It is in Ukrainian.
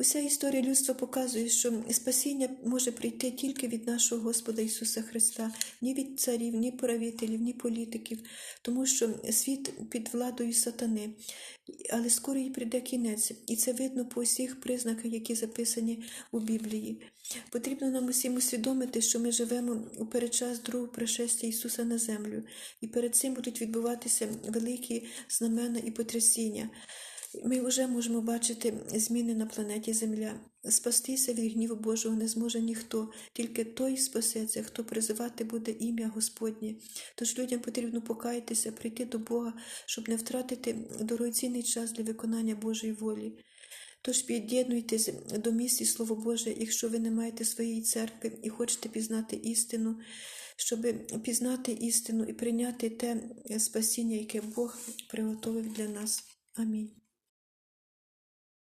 Уся історія людства показує, що спасіння може прийти тільки від нашого Господа Ісуса Христа, ні від царів, ні правителів, ні політиків, тому що світ під владою сатани. Але скоро їй прийде кінець, і це видно по всіх признаках, які записані у Біблії. Потрібно нам усім усвідомити, що ми живемо у передчас другого пришестя Ісуса на землю, і перед цим будуть відбуватися великі знамена і потрясіння. Ми вже можемо бачити зміни на планеті Земля. Спастися від гніву Божого не зможе ніхто, тільки той спасеться, хто призивати буде ім'я Господнє. Тож людям потрібно покаятися, прийти до Бога, щоб не втратити дорогоцінний час для виконання Божої волі. Тож під'єднуйтесь до місії Слово Боже, якщо ви не маєте своєї церкви і хочете пізнати істину, щоб пізнати істину і прийняти те спасіння, яке Бог приготовив для нас. Амінь.